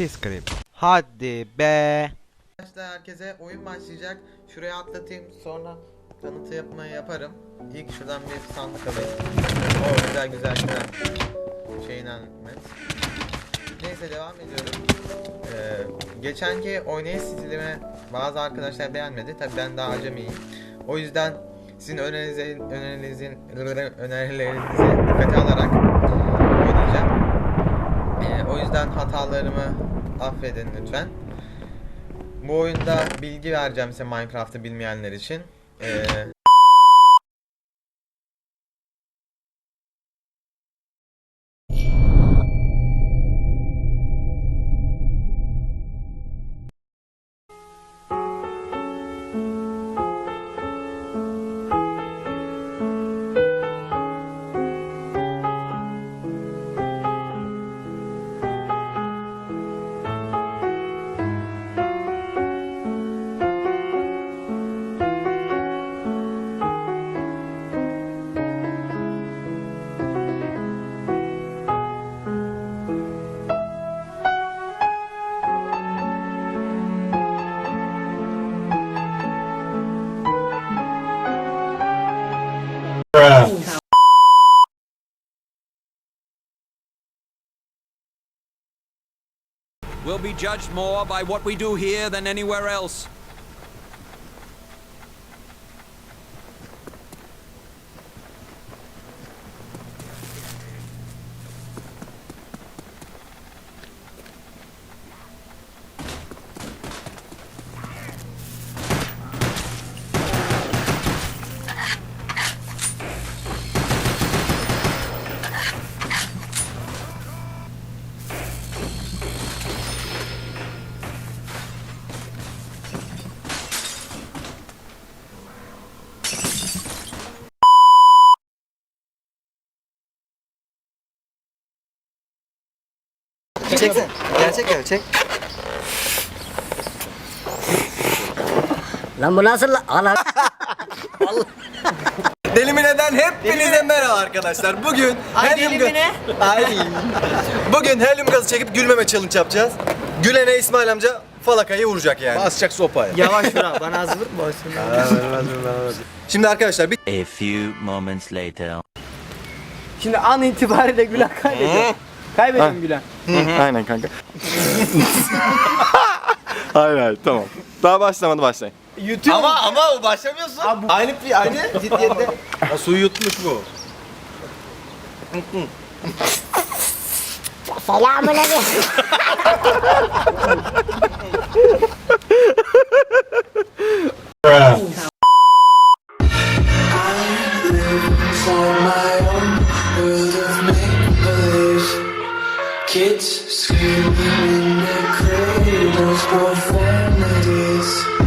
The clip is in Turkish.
Pis grip. Hadi be. Arkadaşlar herkese oyun başlayacak. Şuraya atlatayım sonra tanıtı yapmayı yaparım. İlk şuradan bir sandık alayım. O güzel güzel güzel. Şeyin Ahmet. Neyse devam ediyorum. Ee, geçenki oynayış stilimi bazı arkadaşlar beğenmedi. Tabi ben daha acemiyim. O yüzden sizin önerinizin önerinizin önerilerinizi dikkate alarak oynayacağım. Ee, o yüzden hatalarımı affedin lütfen. Bu oyunda bilgi vereceğim size Minecraft'ı bilmeyenler için. Ee, We'll be judged more by what we do here than anywhere else. Çeksin. Gerçek ev çek. Lan bu nasıl la- Ana Delimine'den hepinize merhaba arkadaşlar. Bugün helyum Delimine. Ay. Bugün helyum gazı çekip gülmeme challenge yapacağız. Gülene İsmail amca falakayı vuracak yani. Basacak sopayı. Yavaş vur bana az vurma. Şimdi arkadaşlar bir A few moments later. Şimdi an itibariyle Gülen kaybediyor. Kaybediyorum Gülen. Aynen kanka. hayır hayır tamam. Daha başlamadı başlayın. YouTube ama ama o başlamıyorsun. Aynı bir aynı ciddiyette. Su yutmuş bu. Selamun aleyküm. Kids screaming in their cradles, profanities